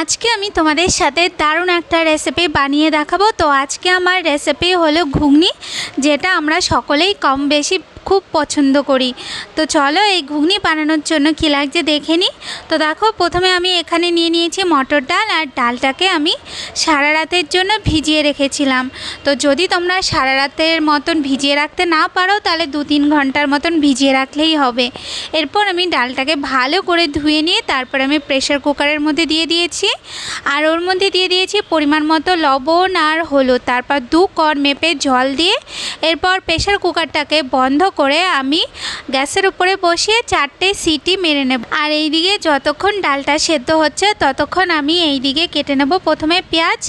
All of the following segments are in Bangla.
আজকে আমি তোমাদের সাথে দারুণ একটা রেসিপি বানিয়ে দেখাবো। তো আজকে আমার রেসিপি হলো ঘুগনি, যেটা আমরা সকলেই কম বেশি খুব পছন্দ করি। তো চলো এই ঘুগনি বানানোর জন্য কী লাগছে দেখে নিই তো দেখো প্রথমে আমি এখানে নিয়ে নিয়েছি মটর ডাল আর ডালটাকে আমি সারা রাতের জন্য ভিজিয়ে রেখেছিলাম। তো যদি তোমরা সারা রাতের মতন ভিজিয়ে রাখতে না পারো, তাহলে দু তিন ঘণ্টার মতন ভিজিয়ে রাখলেই হবে। এরপর আমি ডালটাকে ভালো করে ধুয়ে নিয়ে তারপর আমি প্রেশার কুকারের মধ্যে দিয়ে দিয়েছি। আর ওর মধ্যে দিয়ে দিয়েছি পরিমাণ মতো লবণ আর হলুদ। তারপর দু কর মেপে জল দিয়ে এরপর প্রেশার কুকারটাকে বন্ধ করে আমি গ্যাসের উপরে বসিয়ে চারটে সিটি মেরে নেব। আর এইদিকে যতক্ষণ ডালটা সেদ্ধ হচ্ছে ততক্ষণ আমি এইদিকে কেটে নেব। প্রথমে পেঁয়াজ,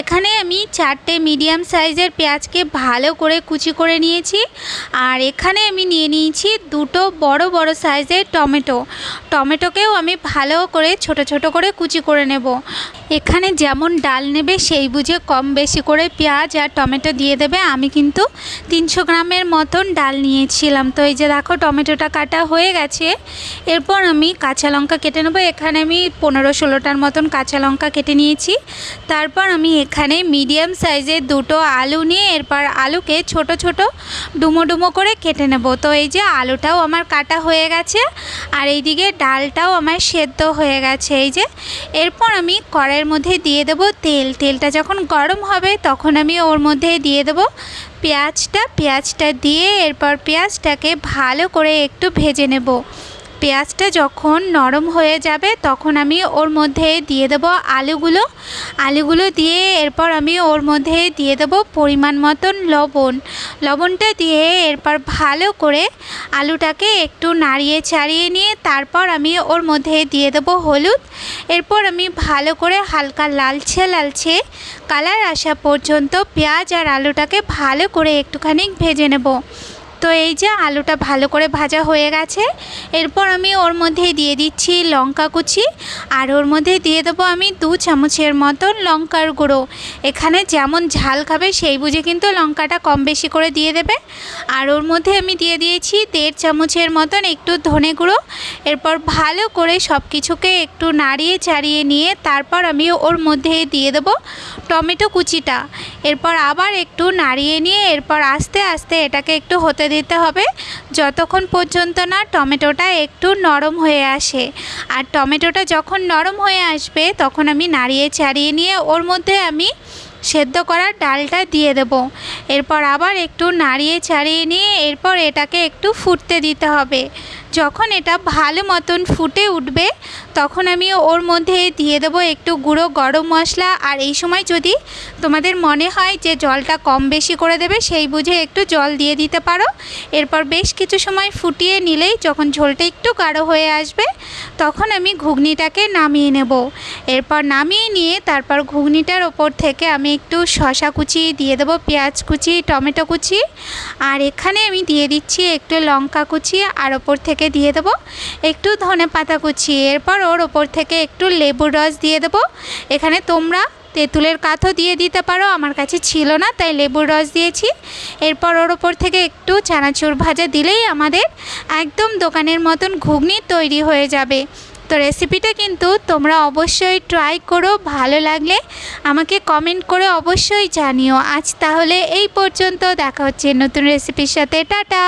এখানে আমি চারটে মিডিয়াম সাইজের পেঁয়াজকে ভালো করে কুচি করে নিয়েছি। আর এখানে আমি নিয়ে নিয়েছি দুটো বড় বড় সাইজের টমেটো। টমেটোকেও আমি ভালো করে ছোট ছোট করে কুচি করে নেব। এখানে যেমন ডাল নেবে সেই বুঝে কম বেশি করে পেঁয়াজ আর টমেটো দিয়ে দেবে। আমি কিন্তু তিনশো গ্রামের মতন ডাল নিয়েছিলাম তো এই যে দেখো, টমেটোটা কাটা হয়ে গেছে। এরপর আমি কাঁচা লঙ্কা কেটে নেব। এখানে আমি পনেরো ষোলোটার মতন কাঁচা লঙ্কা কেটে নিয়েছি। তারপর আমি এখানে মিডিয়াম সাইজের দুটো আলু নিয়ে এরপর আলুকে ছোট ছোট ডুমো ডুমো করে কেটে নেব। তো এই যে আলুটাও আমার কাটা হয়ে গেছে। আর এইদিকে ডালটাও আমার সেদ্ধ হয়ে গেছে। এই যে এরপর আমি কড়াইয়ের মধ্যে দিয়ে দেব তেল। তেলটা যখন গরম হবে তখন আমি ওর মধ্যে দিয়ে দেব পেঁয়াজটা পেঁয়াজটা দিয়ে এরপর পেঁয়াজটাকে ভালো করে একটু ভেজে নেব। পেঁয়াজটা যখন নরম হয়ে যাবে, তখন আমি ওর মধ্যে দিয়ে দেবো আলুগুলো। আলুগুলো দিয়ে এরপর আমি ওর মধ্যে দিয়ে দেবো পরিমাণ মতন লবণ। লবণটা দিয়ে এরপর ভালো করে আলুটাকে একটু নাড়িয়ে ছাড়িয়ে নিয়ে তারপর আমি ওর মধ্যে দিয়ে দেবো হলুদ। এরপর আমি ভালো করে হালকা লালচে লালচে কালার আসা পর্যন্ত পেঁয়াজ আর আলুটাকে ভালো করে একটুখানি ভেজে নেব। তো এই যে আলুটা ভালো করে ভাজা হয়ে গেছে, এরপর আমি ওর মধ্যে দিয়ে দিচ্ছি লঙ্কা কুচি, আর ওর মধ্যে দিয়ে দেবো আমি দু চামচের মতন লঙ্কার গুঁড়ো। এখানে যেমন ঝাল খাবে সেই বুঝে কিন্তু লঙ্কাটা কম বেশি করে দিয়ে দেবে। আর ওর মধ্যে আমি দিয়ে দিয়েছি দেড় চামচের মতন একটু ধনে গুঁড়ো, এরপর ভালো করে সব কিছুকে একটু নাড়িয়ে চাড়িয়ে নিয়ে তারপর আমি ওর মধ্যে দিয়ে দেবো টমেটো কুচিটা। এরপর আবার একটু নাড়িয়ে নিয়ে এরপর আস্তে আস্তে এটাকে একটু হতে দিতে হবে। যতক্ষণ পর্যন্ত না টমেটোটা একটু নরম হয়ে আসে। আর টমেটোটা যখন নরম হয়ে আসবে, তখন আমি নাড়িয়ে ছাড়িয়ে নিয়ে ওর মধ্যে আমি সেদ্ধ করা ডালটা দিয়ে দেব। এরপর আবার একটু নাড়িয়ে ছাড়িয়ে নিয়ে এরপর এটাকে একটু ফুটতে দিতে হবে। যখন এটা ভালো মতন ফুটে উঠবে, তখন আমি ওর মধ্যে দিয়ে দেবো একটু গুঁড়ো গরম মশলা। আর এই সময় যদি তোমাদের মনে হয় যে জলটা কম বেশি করে দেবে, সেই বুঝে একটু জল দিয়ে দিতে পারো। এরপর বেশ কিছু সময় ফুটিয়ে নিলেই যখন ঝোলটা একটু গাঢ় হয়ে আসবে, তখন আমি ঘুগনিটাকে নামিয়ে নেব। এরপর নামিয়ে নিয়ে তারপর ঘুগনিটার ওপর থেকে আমি একটু শশা কুচি, দিয়ে দেবো পেঁয়াজ কুচি, টমেটো কুচি। আর এখানে আমি দিয়ে দিচ্ছি একটু লঙ্কা কুচি। আর ওপর থেকে দিয়ে দেবো। একটু ধনে পাতা কুচি এরপর ওর ওপর থেকে একটু লেবুর রস দিয়ে দেবো। এখানে তোমরা তেঁতুলের কাঠও দিয়ে দিতে পারো, আমার কাছে ছিল না, তাই লেবুর রস দিয়েছি। এরপর ওর ওপর থেকে একটু চানাচুর ভাজা দিলেই আমাদের একদম দোকানের মতন ঘুগনি তৈরি হয়ে যাবে। তো রেসিপিটা কিন্তু তোমরা অবশ্যই ট্রাই করো, ভালো লাগলে আমাকে কমেন্ট করে অবশ্যই জানিও। আজ তাহলে এই পর্যন্ত, দেখা হচ্ছে নতুন রেসিপির সাথে, টাটা!